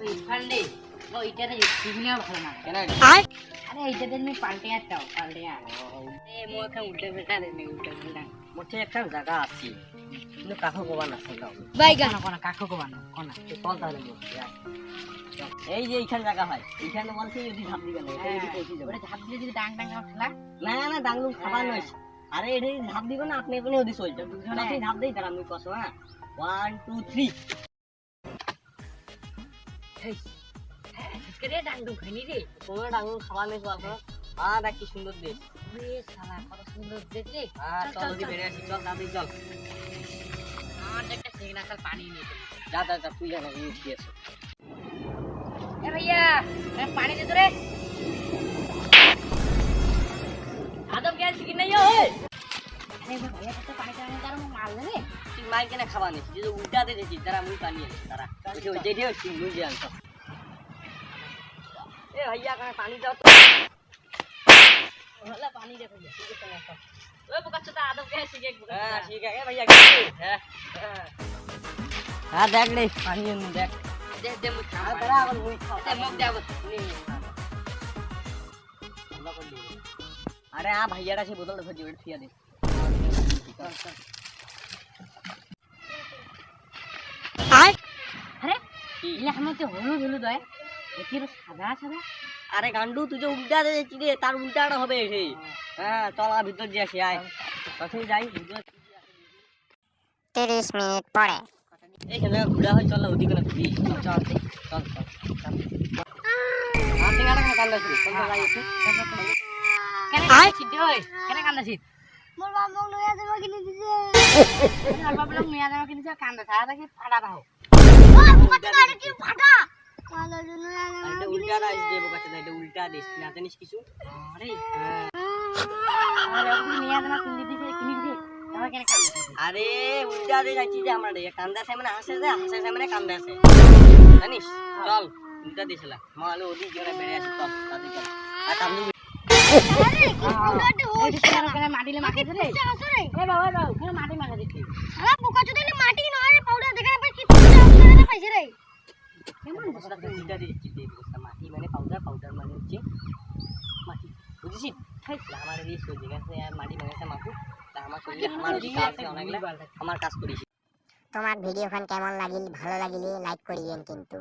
ওই ফান্ডে ওইটাতে সিগনিয়া ভালো না কেন? আরে এইটাতে তুমি পাল্টে আর পাল্টে আর এ মোকে উল্টে ফেটা দেবে উল্টে ফেটা মোটে একটা জায়গা আছে কিন্তু কাকু কবা না সেটাও বাইগান কোন কাকু কো বানো কোন। তুই চল তাহলে এই যে এইখানে জায়গা হয় এইখানে বলছি যদি দিবে না এটা যাবে। ঝাপ দিলে যদি ডাং ডাং খেলা না? না ডাংলুম খাবার নয়। আরে এটা ধাপ দিবে না আপনি এখানে ওদি চলছে দুজনে। আপনি ধাপ দেই তারা আমি কসো হ্যাঁ? ওয়ান টু থ্রি রে নেই হ্যাঁ উল্টা তারা মুই পানি তারা যেটি হচ্ছে মুই যে আনতো এ ভাইয়া কানে পানি দাও তো হলা পানি দে ভাইয়া ঠিক আছে না ওই বুকাচ্ছ তা আদম কে সিগে হ্যাঁ ঠিক আছে এ ভাইয়া গেছে হ্যাঁ হ্যাঁ দেখ রে পানি এনে দেখ দে দে মুই খা আর তারা আবার মুই খাও দে মুখ দে আবার নে, নে, খা। আমরা করে দিবো। আরে আ ভাইয়াটা সে বোতলটা ধরছি ওটা থিয়া দে আরে কি? ইলা আমার তো হলুদ হলুদ হয় এটির সাদা সাদা। আরে গান্ডু তুই যে উল্টা দে দেখছি রে তার উল্টাটা হবে সে হ্যাঁ চল আর ভিতর দিয়ে আসি আয়। কাছে যাই তিরিশ মিনিট পরে। এইখানে ঘুরা হয় চল না ওদিকে না ঘুরি। চল চল চল কান্দা ছিল চল। চল যাই একটু। কেন কান্দাছিস ওই কেন কান্দাছিস মোর বাবা লইয়া যাবে কিনে দিছে অল্প বলক মিয়া জামা কিনেছে কান্দা সারা কি ফাটা দাও উল্টা দে দেখছি। ফাটা কালো জন্য আর এটা উল্টা রাইস দে বোকাচ্ছে না এটা উল্টা দিস না জানিস কিছু? আরে উল্টা দে যাচ্ছি যে আমরা কান্দা আছে মানে হাসে যে হাসে আছে মানে কান্দা আছে। জানিস? চল উল্টা দিছিলা মালে ওদিক গেলে বেড়ে আসি চল তাদের চল। আর কান্দু মাটিলে মাখে দিলে বাবা বাবা মাটি মাখা দিচ্ছি। কেমন ওটা তুই দিয়ে দিচ্ছি মাটি মানে পাউডার পাউডার মানে হচ্ছে মাটি। বুঝেছিস? আমার এই সবজি গাছে মাটি মানে মাকু তা আমার শরীরে আমার অধিকার আছে অনেকগুলা আমার কাজ করেছি তোমার ভিডিওখান কেমন লাগিল? ভালো লাগিলে লাইক করিয়েন কিন্তু।